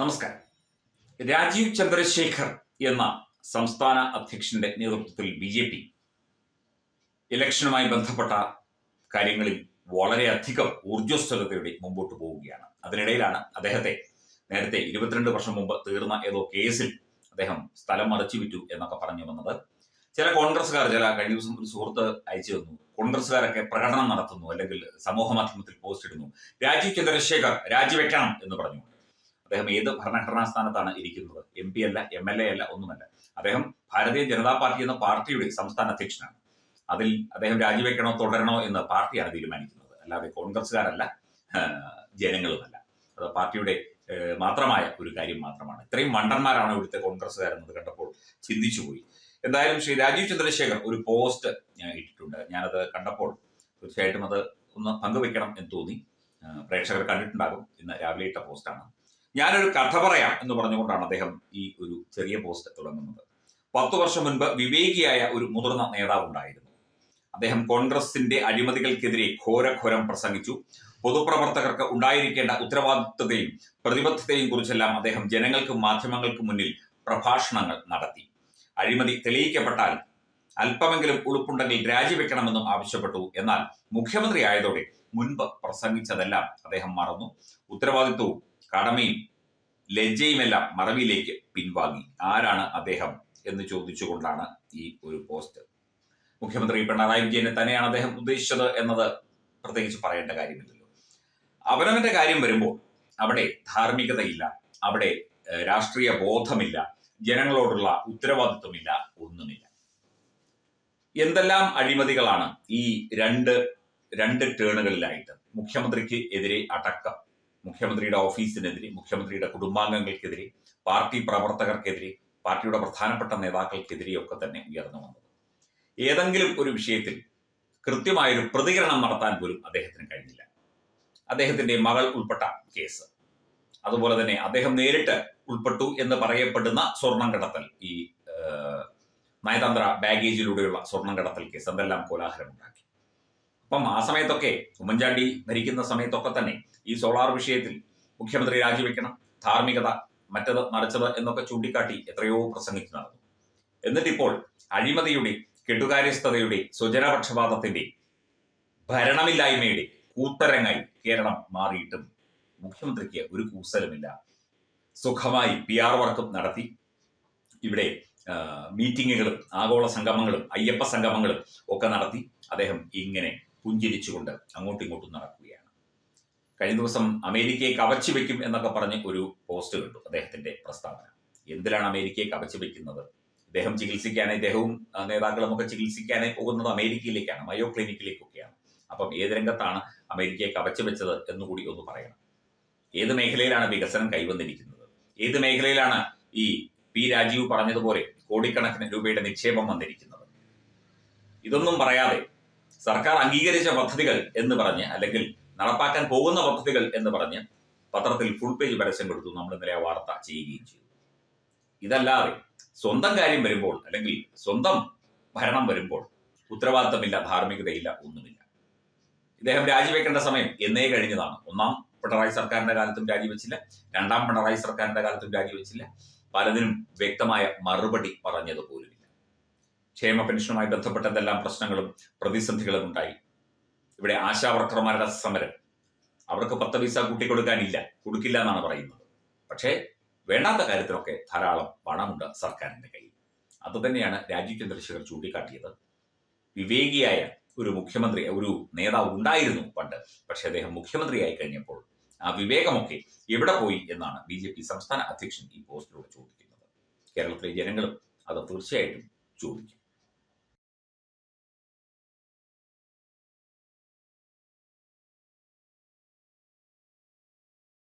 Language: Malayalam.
നമസ്കാരം. രാജീവ് ചന്ദ്രശേഖർ എന്ന സംസ്ഥാന അധ്യക്ഷന്റെ നേതൃത്വത്തിൽ ബി ജെ പി ഇലക്ഷനുമായി ബന്ധപ്പെട്ട കാര്യങ്ങളിൽ വളരെയധികം ഊർജസ്വലതയോടെ മുമ്പോട്ട് പോവുകയാണ്. അതിനിടയിലാണ് അദ്ദേഹത്തെ നേരത്തെ ഇരുപത്തിരണ്ട് വർഷം മുമ്പ് തീർന്ന ഏതോ കേസിൽ അദ്ദേഹം സ്ഥലം മറിച്ചു വിറ്റു എന്നൊക്കെ പറഞ്ഞു വന്നത്. ചില കോൺഗ്രസ്സുകാർ ചില കഴിഞ്ഞ ദിവസം ഒരു സുഹൃത്ത് അയച്ചു തന്നു. കോൺഗ്രസ്സുകാരൊക്കെ പ്രകടനം നടത്തുന്നു അല്ലെങ്കിൽ സമൂഹ മാധ്യമത്തിൽ പോസ്റ്റ് ഇടുന്നു. രാജീവ് ചന്ദ്രശേഖർ രാജിവെക്കണം എന്ന് പറഞ്ഞു. അദ്ദേഹം ഏത് ഭരണഘടനാ സ്ഥാനത്താണ് ഇരിക്കുന്നത്? എം പി അല്ല എം എൽ എ അല്ല ഒന്നുമല്ല. അദ്ദേഹം ഭാരതീയ ജനതാ പാർട്ടി എന്ന പാർട്ടിയുടെ സംസ്ഥാന അധ്യക്ഷനാണ്. അതിൽ അദ്ദേഹം രാജിവെക്കണോ തുടരണോ എന്ന് പാർട്ടിയാണ് തീരുമാനിക്കുന്നത്. അല്ലാതെ കോൺഗ്രസ്സുകാരല്ല ജനങ്ങളുമല്ല. അത് പാർട്ടിയുടെ മാത്രമായ ഒരു കാര്യം മാത്രമാണ്. ഇത്രയും മണ്ടന്മാരാണ് ഇവിടുത്തെ കോൺഗ്രസ്സുകാരെന്നത് കണ്ടപ്പോൾ ചിന്തിച്ചുപോയി. എന്തായാലും ശ്രീ രാജീവ് ചന്ദ്രശേഖർ ഒരു പോസ്റ്റ് ഞാൻ ഇട്ടിട്ടുണ്ട്. ഞാനത് കണ്ടപ്പോൾ തീർച്ചയായിട്ടും അത് ഒന്ന് പങ്കുവെക്കണം എന്ന് തോന്നി. പ്രേക്ഷകർ കണ്ടിട്ടുണ്ടാകും. ഇന്ന് രാവിലെ ഇട്ട പോസ്റ്റാണ്. ഞാനൊരു കഥ പറയാം എന്ന് പറഞ്ഞുകൊണ്ടാണ് അദ്ദേഹം ഈ ഒരു ചെറിയ പോസ്റ്റ് തുടങ്ങുന്നത്. പത്തു വർഷം മുൻപ് വിവേകിയായ ഒരു മുതിർന്ന നേതാവ് ഉണ്ടായിരുന്നു. അദ്ദേഹം കോൺഗ്രസിന്റെ അഴിമതികൾക്കെതിരെ ഘോരഘോരം പ്രസംഗിച്ചു. പൊതുപ്രവർത്തകർക്ക് ഉണ്ടായിരിക്കേണ്ട ഉത്തരവാദിത്വത്തെയും പ്രതിബദ്ധതയും കുറിച്ചെല്ലാം അദ്ദേഹം ജനങ്ങൾക്കും മാധ്യമങ്ങൾക്കും മുന്നിൽ പ്രഭാഷണങ്ങൾ നടത്തി. അഴിമതി തെളിയിക്കപ്പെട്ടാൽ അല്പമെങ്കിലും ഉളുപ്പുണ്ടെങ്കിൽ രാജിവെക്കണമെന്നും ആവശ്യപ്പെട്ടു. എന്നാൽ മുഖ്യമന്ത്രി ആയതോടെ മുൻപ് പ്രസംഗിച്ചതെല്ലാം അദ്ദേഹം മറന്നു. ഉത്തരവാദിത്വവും കടമയും ലജ്ജയുമെല്ലാം മറവിയിലേക്ക് പിൻവാങ്ങി. ആരാണ് അദ്ദേഹം എന്ന് ചോദിച്ചുകൊണ്ടാണ് ഈ ഒരു പോസ്റ്റ്. മുഖ്യമന്ത്രി പിണറായി വിജയനെ തന്നെയാണ് അദ്ദേഹം ഉദ്ദേശിച്ചത് എന്നത് പ്രത്യേകിച്ച് പറയേണ്ട കാര്യമില്ലല്ലോ. അവനവന്റെ കാര്യം വരുമ്പോൾ അവിടെ ധാർമ്മികതയില്ല അവിടെ രാഷ്ട്രീയ ബോധമില്ല ജനങ്ങളോടുള്ള ഉത്തരവാദിത്വമില്ല ഒന്നുമില്ല. എന്തെല്ലാം അഴിമതികളാണ് ഈ രണ്ട് രണ്ട് ടേണുകളിലായിട്ട് മുഖ്യമന്ത്രിക്ക് എതിരെ അടക്കം മുഖ്യമന്ത്രിയുടെ ഓഫീസിനെതിരെ മുഖ്യമന്ത്രിയുടെ കുടുംബാംഗങ്ങൾക്കെതിരെ പാർട്ടി പ്രവർത്തകർക്കെതിരെ പാർട്ടിയുടെ പ്രധാനപ്പെട്ട നേതാക്കൾക്കെതിരെയൊക്കെ തന്നെ ഉയർന്നു വന്നത്. ഏതെങ്കിലും ഒരു വിഷയത്തിൽ കൃത്യമായൊരു പ്രതികരണം നടത്താൻ പോലും അദ്ദേഹത്തിന് കഴിഞ്ഞില്ല. അദ്ദേഹത്തിന്റെ മകൾ ഉൾപ്പെട്ട കേസ്. അതുപോലെ തന്നെ അദ്ദേഹം നേരിട്ട് ഉൾപ്പെട്ടു എന്ന് പറയപ്പെടുന്ന സ്വർണം കടത്തൽ ഈ നയതന്ത്ര ബാഗേജിലൂടെയുള്ള സ്വർണം കടത്തൽ കേസ്. എന്തെല്ലാം കോലാഹലമുണ്ടാക്കി? അപ്പം ആ സമയത്തൊക്കെ ഉമ്മൻചാണ്ടി ഭരിക്കുന്ന സമയത്തൊക്കെ തന്നെ ഈ സോളാർ വിഷയത്തിൽ മുഖ്യമന്ത്രി രാജിവെക്കണം ധാർമ്മികത മറ്റത് മറിച്ചത് എന്നൊക്കെ ചൂണ്ടിക്കാട്ടി എത്രയോ പ്രസംഗിച്ചു നടന്നു. എന്നിട്ടിപ്പോൾ അഴിമതിയുടെ കെട്ടുകാര്യസ്ഥതയുടെ സ്വജനപക്ഷപാതത്തിന്റെ ഭരണമില്ലായ്മയുടെ കൂത്തരങ്ങായി കേരളം മാറിയിട്ടും മുഖ്യമന്ത്രിക്ക് ഒരു കൂസലുമില്ല. സുഖമായി പി ആർ വർക്കും നടത്തി. ഇവിടെ മീറ്റിങ്ങുകളും ആഗോള സംഗമങ്ങളും അയ്യപ്പ സംഗമങ്ങളും ഒക്കെ നടത്തി. അദ്ദേഹം ഇങ്ങനെ പുഞ്ചിരിച്ചുകൊണ്ട് അങ്ങോട്ടും ഇങ്ങോട്ടും നടക്കുകയാണ്. കഴിഞ്ഞ ദിവസം അമേരിക്കയെ കവച്ചു വെക്കും എന്നൊക്കെ പറഞ്ഞ് ഒരു പോസ്റ്റ് കണ്ടു അദ്ദേഹത്തിന്റെ പ്രസ്താവന. എന്തിലാണ് അമേരിക്കയെ കവച്ചു വെക്കുന്നത്? ഇദ്ദേഹം ചികിത്സിക്കാനായി ഇദ്ദേഹവും നേതാക്കളും ഒക്കെ ചികിത്സിക്കാനായി പോകുന്നത് അമേരിക്കയിലേക്കാണ് മയോ ക്ലിനിക്കിലേക്കൊക്കെയാണ്. അപ്പം ഏത് രംഗത്താണ് അമേരിക്കയെ കവച്ചു വെച്ചത് എന്നുകൂടി ഒന്ന് പറയണം. ഏത് മേഖലയിലാണ് വികസനം കൈവന്നിരിക്കുന്നത്? ഏത് മേഖലയിലാണ് ഈ പി രാജീവ് പറഞ്ഞതുപോലെ കോടിക്കണക്കിന് രൂപയുടെ നിക്ഷേപം വന്നിരിക്കുന്നത്? ഇതൊന്നും പറയാതെ സർക്കാർ അംഗീകരിച്ച പദ്ധതികൾ എന്ന് പറഞ്ഞ് അല്ലെങ്കിൽ നടപ്പാക്കാൻ പോകുന്ന പദ്ധതികൾ എന്ന് പറഞ്ഞ് പത്രത്തിൽ ഫുൾ പേജ് പരസ്യം കൊടുത്തു. നമ്മൾ ഇന്നലെ ആ വാർത്ത ചെയ്യുകയും ചെയ്തു. ഇതല്ലാതെ സ്വന്തം കാര്യം വരുമ്പോൾ അല്ലെങ്കിൽ സ്വന്തം ഭരണം വരുമ്പോൾ ഉത്തരവാദിത്തമില്ല ധാർമ്മികതയില്ല ഒന്നുമില്ല. ഇദ്ദേഹം രാജിവെക്കേണ്ട സമയം എന്നേ കഴിഞ്ഞതാണ്. ഒന്നാം പിണറായി സർക്കാരിന്റെ കാലത്തും രാജിവെച്ചില്ല. രണ്ടാം പിണറായി സർക്കാരിന്റെ കാലത്തും രാജിവെച്ചില്ല. പലതിനും വ്യക്തമായ മറുപടി പറഞ്ഞത് പോലുമില്ല. ക്ഷേമ പെൻഷനുമായി ബന്ധപ്പെട്ട എന്തെല്ലാം പ്രശ്നങ്ങളും പ്രതിസന്ധികളും ഉണ്ടായി. ഇവിടെ ആശാവർക്കർമാരുടെ സമരം. അവർക്ക് പത്ത് പൈസ കൂട്ടിക്കൊടുക്കാനില്ല. കൊടുക്കില്ല എന്നാണ് പറയുന്നത്. പക്ഷേ വേണ്ടാത്ത കാര്യത്തിലൊക്കെ ധാരാളം പണമുണ്ട് സർക്കാരിന്റെ കയ്യിൽ. അതുതന്നെയാണ് രാജീവ് ചന്ദ്രശേഖർ ചൂണ്ടിക്കാട്ടിയത്. വിവേകിയായ ഒരു മുഖ്യമന്ത്രി ഒരു നേതാവ് ഉണ്ടായിരുന്നു പണ്ട്. പക്ഷെ അദ്ദേഹം മുഖ്യമന്ത്രിയായി കഴിഞ്ഞപ്പോൾ ആ വിവേകമൊക്കെ എവിടെ പോയി എന്നാണ് ബി ജെ പി സംസ്ഥാന അധ്യക്ഷൻ ഈ പോസ്റ്റിലൂടെ ചോദിക്കുന്നത്. കേരളത്തിലെ ജനങ്ങളും അത് തീർച്ചയായിട്ടും ചോദിക്കും.